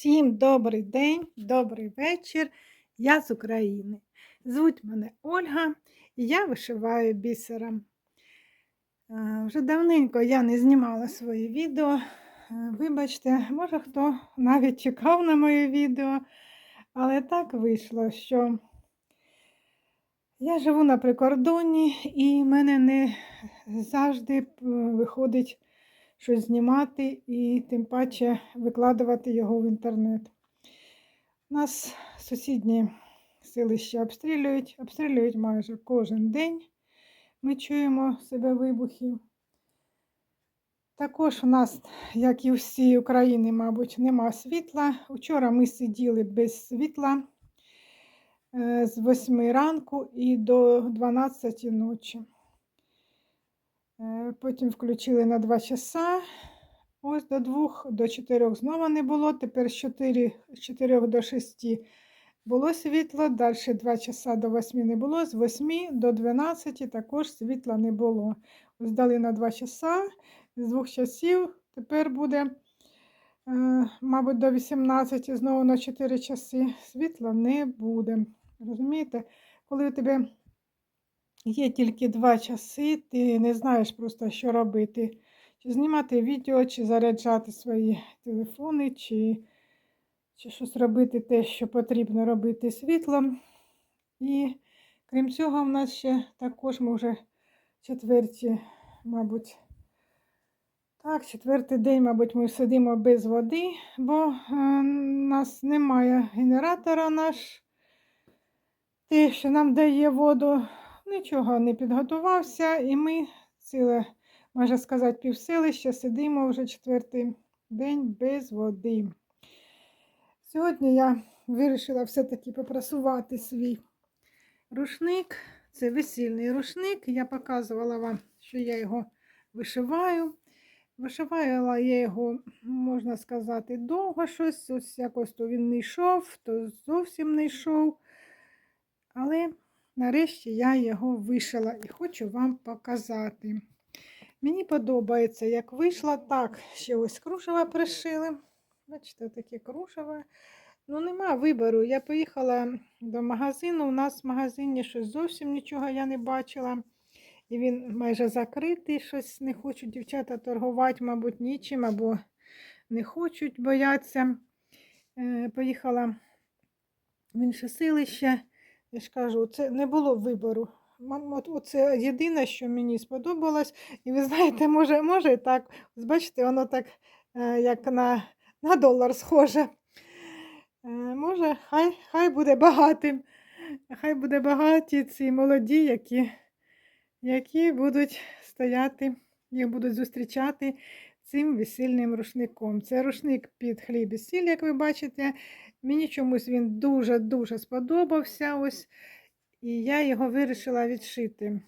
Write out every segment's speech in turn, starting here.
Всім добрий день, добрий вечір. Я з України. Звуть мене Ольга і я вишиваю бісером. Е, Вже давненько я не знімала свої відео. Е, Вибачте, може хто навіть чекав на моє відео, але так вийшло, що я живу на прикордонні і в мене не завжди е, виходить щось знімати і тим паче викладувати його в інтернет. Нас сусідні селища обстрілюють, обстрілюють майже кожен день. Ми чуємо себе вибухів. Також у нас, як і всі України, мабуть, нема світла. Вчора ми сиділи без світла е, з 8 ранку і до 12 ночі. Е, Потім включили на 2 часа. Ось до 2, до 4 знову не було. Тепер з 4, з 4 до 6 було світло. Далі 2 часа до 8 не було. З 8 до 12 також світла не було. Ось дали на 2 часа. З 2 часів тепер буде, е, мабуть, до 18 знову на 4 часи світла не буде. Розумієте? Коли у тебе Є тільки два часи, ти не знаєш просто, що робити. Чи знімати відео, чи заряджати свої телефони, чи, чи щось робити те, що потрібно робити світлом. І крім цього, в нас ще також ми вже четверті, мабуть, так, четвертий день, мабуть, ми сидимо без води, бо е, у нас немає генератора наш, те, що нам дає воду нічого не підготувався, і ми ціле, можна сказати, півселище сидимо вже четвертий день без води. Сьогодні я вирішила все-таки попрасувати свій рушник. Це весільний рушник. Я показувала вам, що я його вишиваю. Вишивала я його, можна сказати, довго щось. Ось якось то він не йшов, то зовсім не йшов. Але Нарешті я його вишила і хочу вам показати. Мені подобається, як вийшла. Так, ще ось кружева пришили. Бачите, таке кружеве. Ну, нема вибору. Я поїхала до магазину. У нас в магазині щось зовсім нічого я не бачила. І він майже закритий, щось не хочуть дівчата торгувати, мабуть, нічим, або не хочуть, бояться. Е, Поїхала в інше селище. Я ж кажу, це не було вибору. Оце єдине, що мені сподобалось. І ви знаєте, може, може так, бачите, воно так, е, як на на долар схоже. Е, може, хай хай буде багатим. Хай буде багаті ці молоді, які, які будуть стояти, їх будуть зустрічати цим весільним рушником. Це рушник під хліб і сіль, як ви бачите. Мені чомусь він дуже-дуже сподобався. ось, І я його вирішила відшити.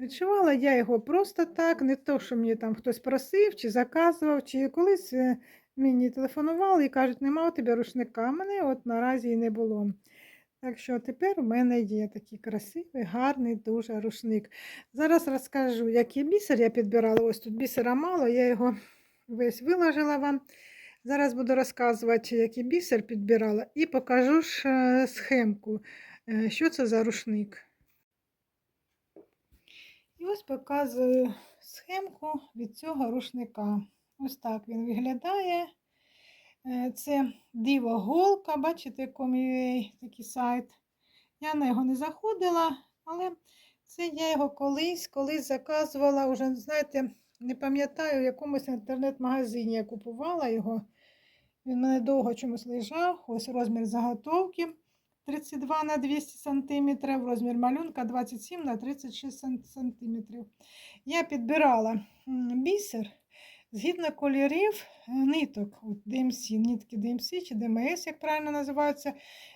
Відшивала я його просто так, не то, що мені там хтось просив, чи заказував, чи колись е, мені телефонували і кажуть, нема у тебе рушника. Мене от наразі і не було. Так що тепер у мене є такий красивий, гарний дуже рушник. Зараз розкажу, який бісер я підбирала. Ось тут бісера мало, я його весь виложила вам. Зараз буду розказувати, який бісер підбирала, і покажу ж схемку, е, що це за рушник. І ось показую схемку від цього рушника. Ось так він виглядає. Е, це диво голка, бачите, комівей такий сайт. Я на його не заходила, але це я його колись колись заказувала, вже, знаєте, не пам'ятаю, в якомусь інтернет-магазині я купувала його. Він мене довго чомусь лежав. Ось розмір заготовки 32 на 200 см, розмір малюнка 27 на 36 см. Я підбирала бісер згідно кольорів е, ниток. От DMC, нитки DMC чи DMS, як правильно називаються.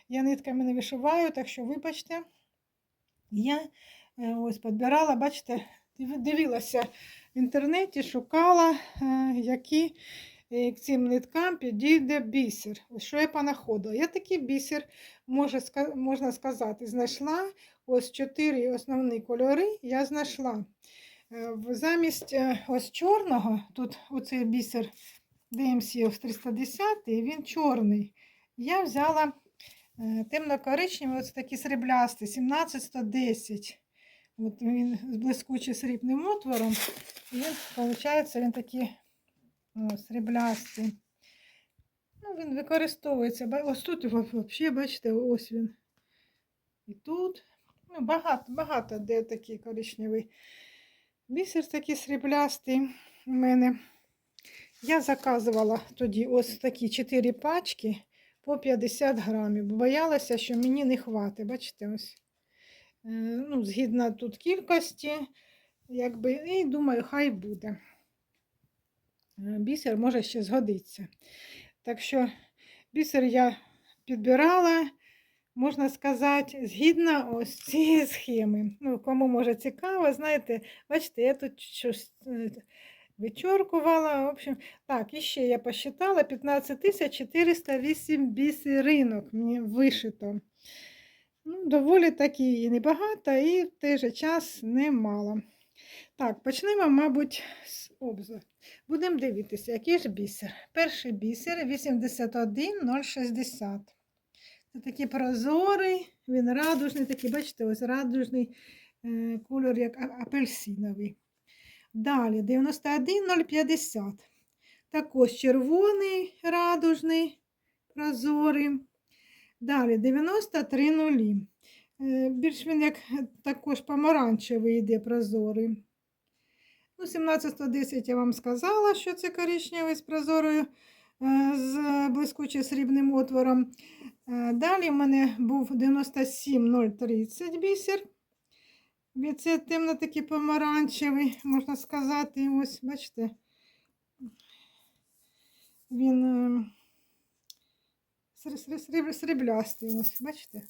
Я нитками не вишиваю, так що, вибачте, я е, ось підбирала, бачите, дивилася в інтернеті, шукала, е, які к цим ниткам підійде бісер. Що я понаходила. Я такий бісер, можна сказати, знайшла ось чотири основні кольори я знайшла. Замість ось чорного, тут оцей бісер DMC ось 310, він чорний. Я взяла е, темно-коричневий, ось такий сріблястий, 17110. От він з блискучим срібним отвором. І виходить, він такий о, сріблястий. Ну, він використовується. Ось тут взагалі, бачите, ось він. І тут. Ну, багато, багато де такий коричневий. Бісер такий сріблястий у мене. Я заказувала тоді ось такі 4 пачки по 50 грамів. бо Боялася, що мені не хватить. Бачите, ось. Ну, згідно тут кількості, якби, і думаю, хай буде. Е, Бісер може ще згодиться. Так що бісер я підбирала, можна сказати, згідно ось цієї схеми. Ну, кому може цікаво, знаєте, бачите, я тут щось е, вичоркувала. В общем, так, і ще я посчитала 15 408 бісеринок мені вишито. Ну, доволі таки і небагато, і в той же час немало. Так, почнемо, мабуть, з обзору. Будемо дивитися, який ж бісер. Перший бісер 81060. Це такий прозорий, він радужний, такий, бачите, ось радужний е, кольор, як апельсиновий. Далі 91050. Також червоний, радужний, прозорий. Далі 93 нулі. Е, Більш він як також помаранчевий йде прозорий. Ну, 1710 я вам сказала, що це коричневий з прозорою, е, з блискучим срібним отвором. Е, Далі в мене був 97030 бісер. Це темно такий помаранчевий, можна сказати. Ось, бачите, він сріблястий. Ось, бачите?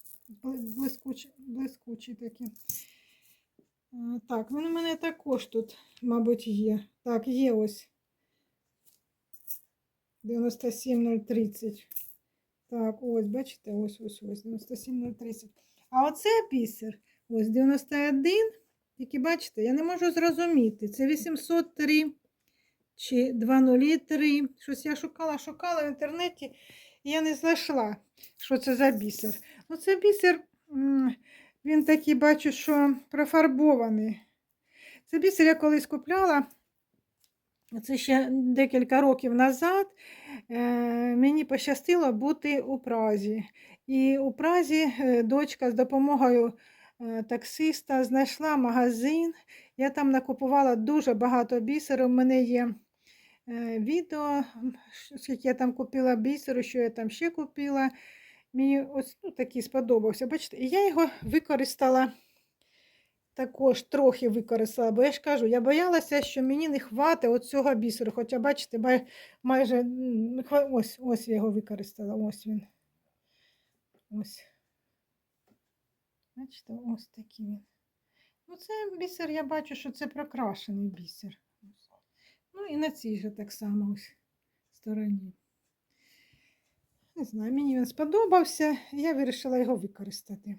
Блискучий, блискучий такий. Е, Так, він у мене також тут, мабуть, є. Так, є ось 97030. Так, ось, бачите, ось, ось, ось, 97030. А оце бісер, ось 91. Тільки бачите, я не можу зрозуміти. Це 803 чи 203. Щось я шукала, шукала в інтернеті, я не знайшла, що це за бісер. Ну, це бісер, він такий, бачу, що профарбований. Це бісер я колись купляла. Це ще декілька років назад. Е, мені пощастило бути у Празі. І у Празі е, дочка з допомогою е, таксиста знайшла магазин. Я там накупувала дуже багато бісеру. У мене є відео, м, скільки я там купила бісеру, що я там ще купила. Мені ось ну, такий сподобався. Бачите, і я його використала. Також трохи використала, бо я ж кажу, я боялася, що мені не хватить от цього бісеру. Хоча, бачите, май- майже ось, ось я його використала. Ось він. Ось. Бачите, ось такий він. Ну, це бісер, я бачу, що це прокрашений бісер. Ну і на цій же так само ось стороні. Не знаю, мені він сподобався, я вирішила його використати.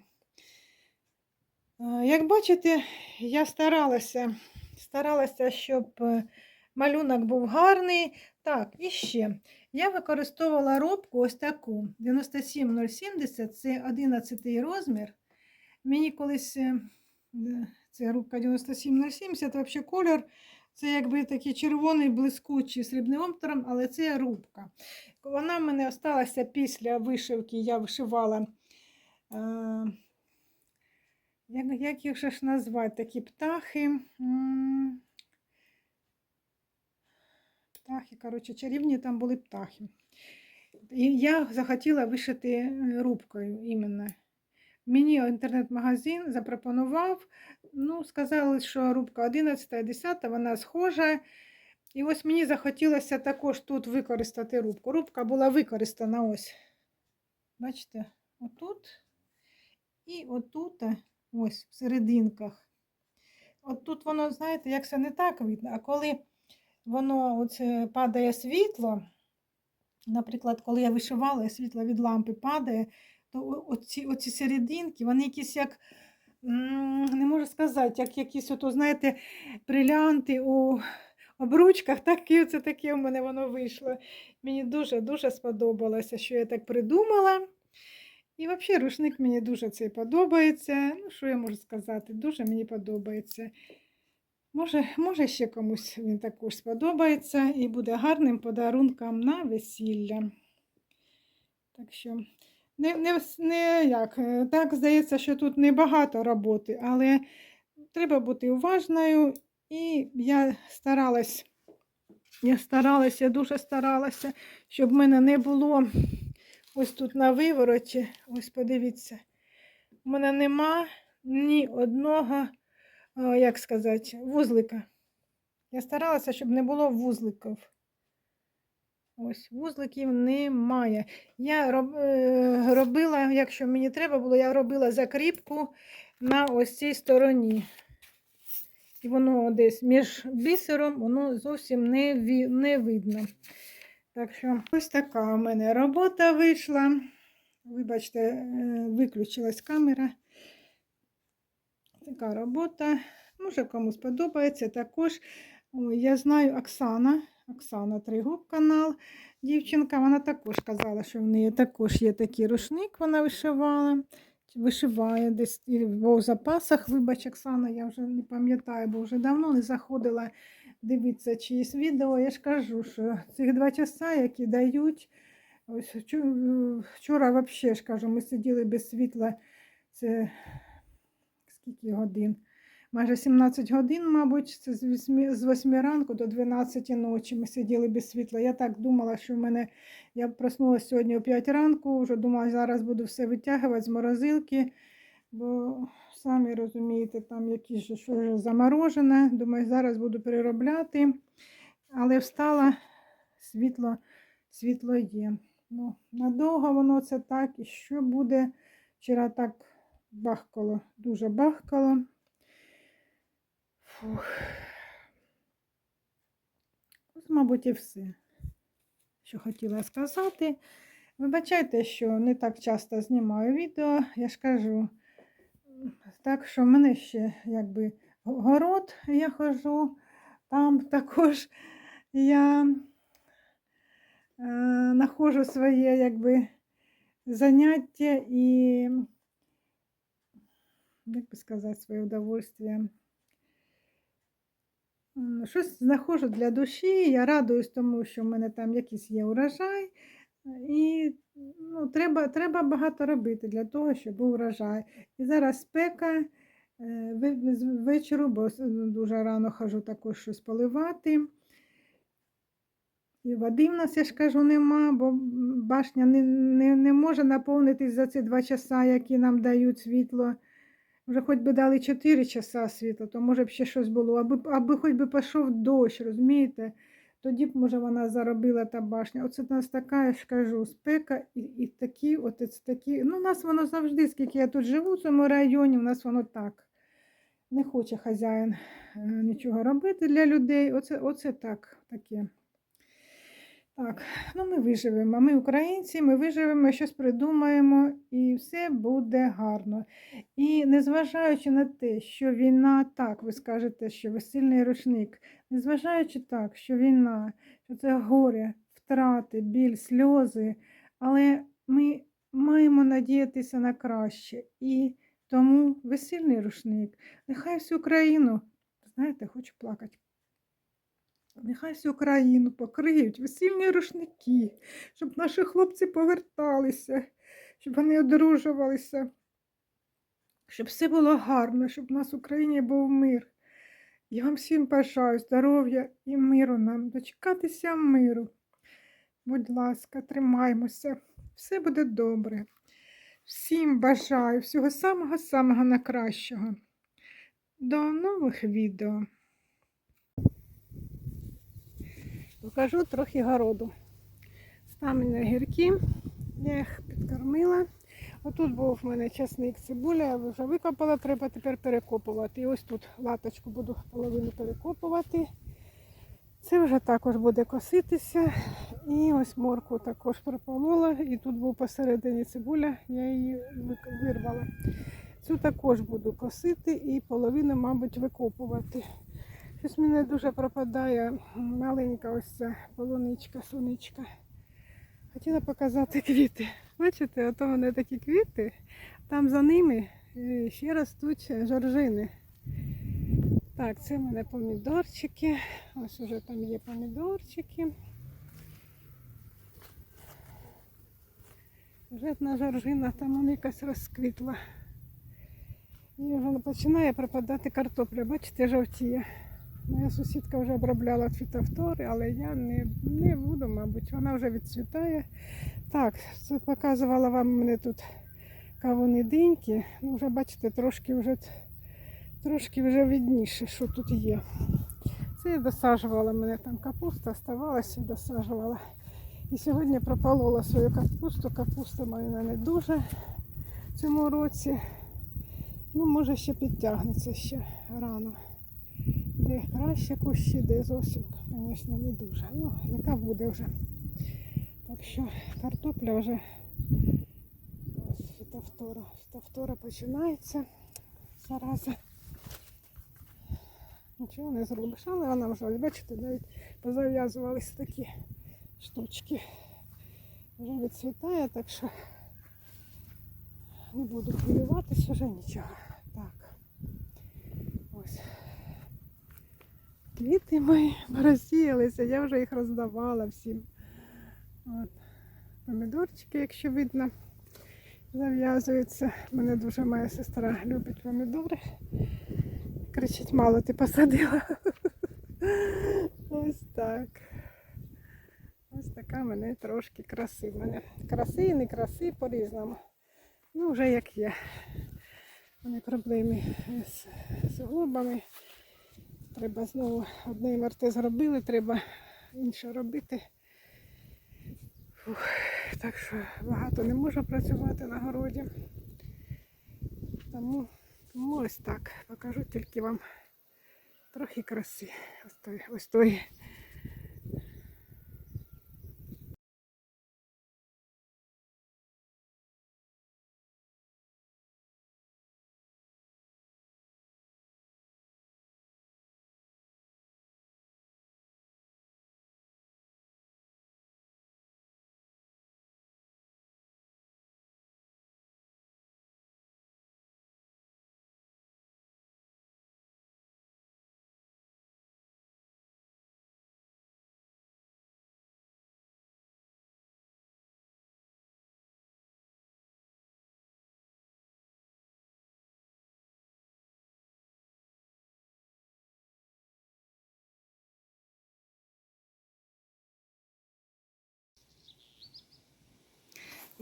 Як бачите, я старалася, старалася, щоб е, малюнок був гарний. Так, і ще. Я використовувала робку ось таку 97070, це 11 розмір. Мені колись е, е, це рубка 97070, взагалі колір. Це якби такий червоний блискучий срібним обтором, але це рубка. Вона в мене залишилася після вишивки, я вишивала. Е, як, як їх ж назвати такі птахи? М, Птахи, коротше, чарівні там були птахи. І я захотіла вишити е, рубкою іменно. Мені інтернет-магазин запропонував, ну, сказали, що рубка 11, 10, вона схожа. І ось мені захотілося також тут використати рубку. Рубка була використана ось. Бачите, отут і отут, ось в серединках. От тут воно, знаєте, як це не так видно, а коли воно оце падає світло, наприклад, коли я вишивала, світло від лампи падає, то оці, оці серединки, вони якісь як, не можу сказати, як якісь, ото, знаєте, брилянти у обручках. Таке, це таке у мене воно вийшло. Мені дуже-дуже сподобалося, що я так придумала. І взагалі рушник мені дуже цей подобається. Ну, що я можу сказати? Дуже мені подобається. Може, може ще комусь він також сподобається і буде гарним подарунком на весілля. Так що, не, не, не як, е, так здається, що тут небагато роботи, але треба бути уважною. І я старалась, я старалася, дуже старалася, щоб в мене не було ось тут на вивороті. Ось подивіться, у мене нема ні одного, як сказати, вузлика. Я старалася, щоб не було вузликів. Ось, вузликів немає. Я е, робила, якщо мені треба було, я робила закріпку на ось цій стороні. І воно десь між бісером, воно зовсім не, не видно. Так що ось така у мене робота вийшла. Вибачте, е, виключилась камера. Така робота. Може, комусь подобається. Також ой, я знаю Оксана. Оксана Тригуб канал. Дівчинка, вона також казала, що в неї також є такий рушник, вона вишивала. Вишиває десь в запасах. Вибач, Оксана, я вже не пам'ятаю, бо вже давно не заходила дивитися чиїсь відео. Я ж кажу, що цих два часа, які дають. Ось вчора взагалі ж кажу, ми сиділи без світла. Це скільки годин? Майже 17 годин, мабуть, це з 8, з 8 ранку до 12 ночі ми сиділи без світла. Я так думала, що в мене я проснулася сьогодні о 5 ранку, вже думала, зараз буду все витягувати з морозилки, бо самі розумієте, там якісь що вже заморожене. Думаю, зараз буду переробляти. Але встала, світло, світло є. Ну, надовго воно це так, і що буде? Вчора так бахкало, дуже бахкало. Фух. Ось, мабуть, і все, що хотіла сказати. Вибачайте, що не так часто знімаю відео, я ж кажу. Так що в мене ще якби город я хожу, там також я е, знаходжу своє якби заняття і, як би сказати, своє удовольствие. Щось знаходжу для душі, я радуюсь тому, що в мене там якийсь є урожай. І ну, треба, треба багато робити для того, щоб був урожай. І зараз спека е, вечору, бо дуже рано хожу також щось поливати. І води в нас, я ж кажу, нема, бо башня не, не, не може наповнитись за ці два часа, які нам дають світло. Вже хоч би дали 4 часа світла, то може б ще щось було, аби, аби хоч би пішов дощ, розумієте? Тоді б, може, вона заробила та башня. Оце в нас така, я ж кажу, спека і, і такі, от такі. Ну, у нас воно завжди, скільки я тут живу в цьому районі, у нас воно так. Не хоче хазяїн е, нічого робити для людей. Оце, оце так, таке. Так, ну ми виживемо. Ми українці, ми виживемо, щось придумаємо, і все буде гарно. І незважаючи на те, що війна, так, ви скажете, що ви сильний рушник, незважаючи так, що війна, що це горе, втрати, біль, сльози, але ми маємо надіятися на краще. І тому ви рушник. Нехай всю країну, знаєте, хочу плакати. Нехай всю країну покриють весільні рушники, щоб наші хлопці поверталися, щоб вони одружувалися, щоб все було гарно, щоб у нас в Україні був мир. Я вам всім бажаю здоров'я і миру нам, дочекатися миру. Будь ласка, тримаймося, все буде добре. Всім бажаю всього самого-самого найкращого. До нових відео. Покажу трохи городу. Стамені гірки, я їх підкормила. Отут був в мене часник цибуля, я вже викопала, треба тепер перекопувати. І ось тут латочку буду половину перекопувати. Це вже також буде коситися. І ось морку також прополола. І тут був посередині цибуля, я її вирвала. Цю також буду косити і половину, мабуть, викопувати. Щось мене дуже пропадає маленька ось ця полуничка, сонечка. Хотіла показати квіти. Бачите, ото вони такі квіти, там за ними е, ще ростуть жоржини. Так, це в мене помідорчики. Ось уже там є помідорчики. Вже одна жоржина там вона якась розквітла. І вже починає пропадати картопля. Бачите, жовтіє. Моя сусідка вже обробляла фітофтори, але я не, не буду, мабуть, вона вже відцвітає. Так, це показувала вам мене тут кавуни диньки. Ну, вже бачите, трошки вже, трошки вже видніше, що тут є. Це я досаджувала, мене там капуста оставалася і досаджувала. І сьогодні прополола свою капусту. Капуста моя не дуже в цьому році. Ну, може ще підтягнеться ще рано. Де краще кущі, де зовсім, звісно, не дуже. Ну, яка буде вже. Так що картопля вже ось фітофтора. Починається зараза. Нічого не зробиш, але вона вже, бачите, навіть позав'язувались такі штучки. Вже відцвітає, так що не буду хвилюватися вже нічого. Так. Ось. Квіти мої розсіялися, я вже їх роздавала всім. От. Помідорчики, якщо видно, зав'язуються. Мене дуже моя сестра любить помідори. Кричить, мало ти посадила. Ось так. Ось така мене трошки краси. Мене краси і не краси по-різному. Ну, вже як є. Мене проблеми з суглобами. Треба знову одне МРТ зробили, треба інше робити. Фух, так що багато не можу працювати на городі. Тому, ось так. Покажу тільки вам трохи краси. Ось той, ось той.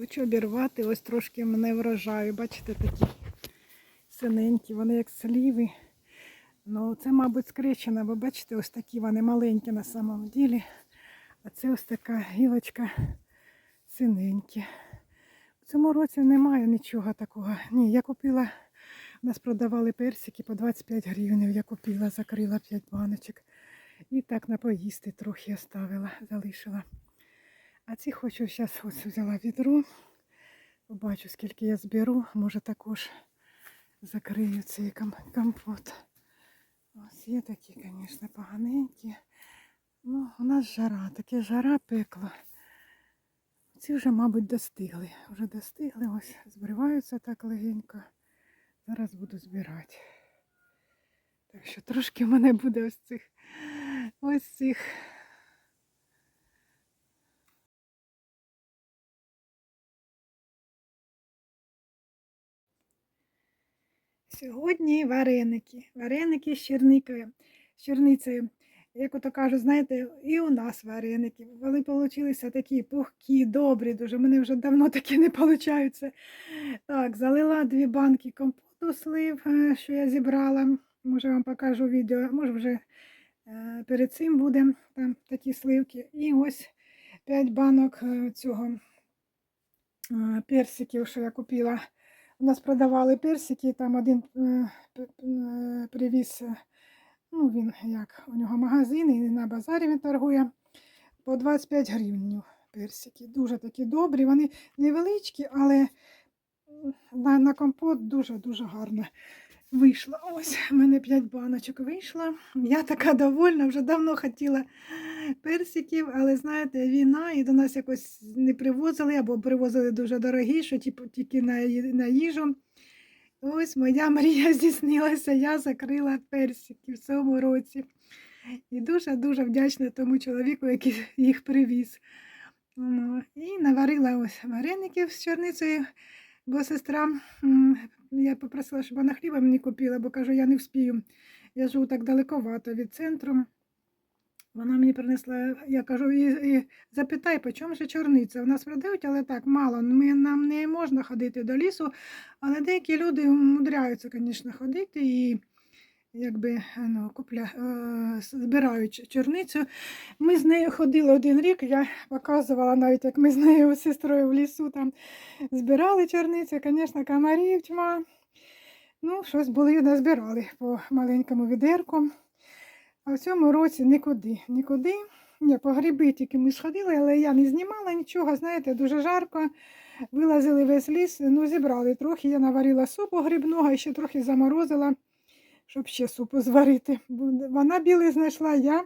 Хочу обірвати, ось трошки мене вражаю. Бачите, такі синенькі, вони як сліви. Ну, це, мабуть, скречена, бо бачите, ось такі вони маленькі на самому ділі. А це ось така гілочка синенькі. У цьому році немає нічого такого. Ні, я купила, нас продавали персики по 25 гривень. Я купила, закрила 5 баночок. І так на поїсти трохи оставила, залишила. А ці хочу зараз ось взяла відро. Побачу, скільки я зберу. Може також закрию цей компот. Ось є такі, звісно, поганенькі. Ну, у нас жара, таке жара пекло. Ці вже, мабуть, достигли. Вже достигли, ось збриваються так легенько. Зараз буду збирати. Так що трошки в мене буде ось цих ось цих Сьогодні вареники. Вареники з черникою, з черницею. Як ото кажуть, знаєте, і у нас вареники. Вони получилися такі пухкі, добрі дуже. Мене вже давно такі не получаються. Так, залила дві банки компоту слив, е, що я зібрала. Може вам покажу відео, може вже е, перед цим буде там такі сливки. І ось 5 банок е, цього персиків, що я купила. У нас продавали персики, там один е, е, привіз, е, ну він як, у нього магазин і на базарі він торгує по 25 гривень персики. Дуже такі добрі, вони невеличкі, але на, на компот дуже-дуже гарно. Вийшло. Ось в мене 5 баночок вийшло. Я така довольна, вже давно хотіла персиків, але знаєте, війна і до нас якось не привозили або привозили дуже дорогі, що типу, тільки на, на їжу. Ось моя мрія здійснилася, я закрила персики в цьому році. І дуже-дуже вдячна тому чоловіку, який їх привіз. Ну, І наварила ось вареників з чорницею, бо сестра, я попросила, щоб вона хліба мені купила, бо кажу, я не вспію. Я живу так далековато від центру. Вона мені принесла, я кажу, і, і запитай, по чому же чорниця? У нас продають, але так, мало. Ми, нам не можна ходити до лісу, але деякі люди умудряються, звісно, ходити і якби ну, купля, е, збирають чорницю. Ми з нею ходили один рік, я показувала навіть, як ми з нею з сестрою в лісу там збирали чорницю, звісно, комарів тьма. Ну, щось були назбирали по маленькому відерку. А в цьому році нікуди, нікуди. Ні, по гриби тільки ми сходили, але я не знімала нічого, знаєте, дуже жарко. Вилазили весь ліс, ну зібрали трохи. Я наварила супу грибного ще трохи заморозила, щоб ще супу зварити. Вона білий знайшла, я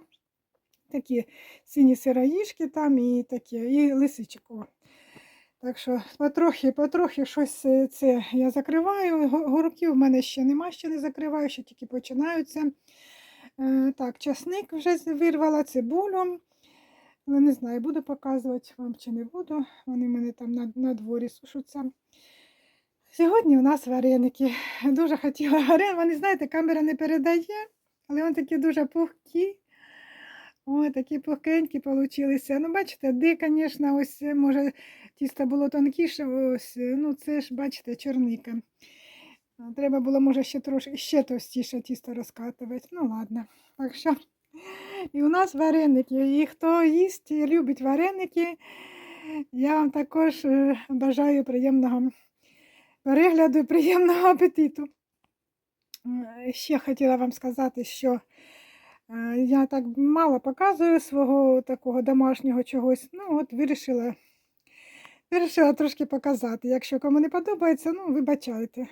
такі сині сироїшки там і такі, і лисичок. Так що потрохи, потрохи щось е, це я закриваю. Го- Гороків в мене ще нема, ще не закриваю, ще тільки починаються. Е, Так, часник вже вирвала, цибулю. Але не знаю, буду показувати вам чи не буду. Вони в мене там на, на дворі сушаться. Сьогодні у нас вареники. Дуже хотіла варен. Вони, знаєте, камера не передає, але вони такі дуже пухкі. Ой, такі пухкенькі получилися. Ну, бачите, де, звісно, ось може тісто було тонкіше, ось, ну це ж, бачите, чорника. Треба було, може, ще трошки ще товстіше тісто розкатувати. Ну, ладно. Так що, і у нас вареники. І хто їсть і любить вареники, я вам також е, бажаю приємного перегляду і приємного апетиту. Е, Ще хотіла вам сказати, що е, я так мало показую свого такого домашнього чогось. Ну, от вирішила, вирішила трошки показати. Якщо кому не подобається, ну, вибачайте.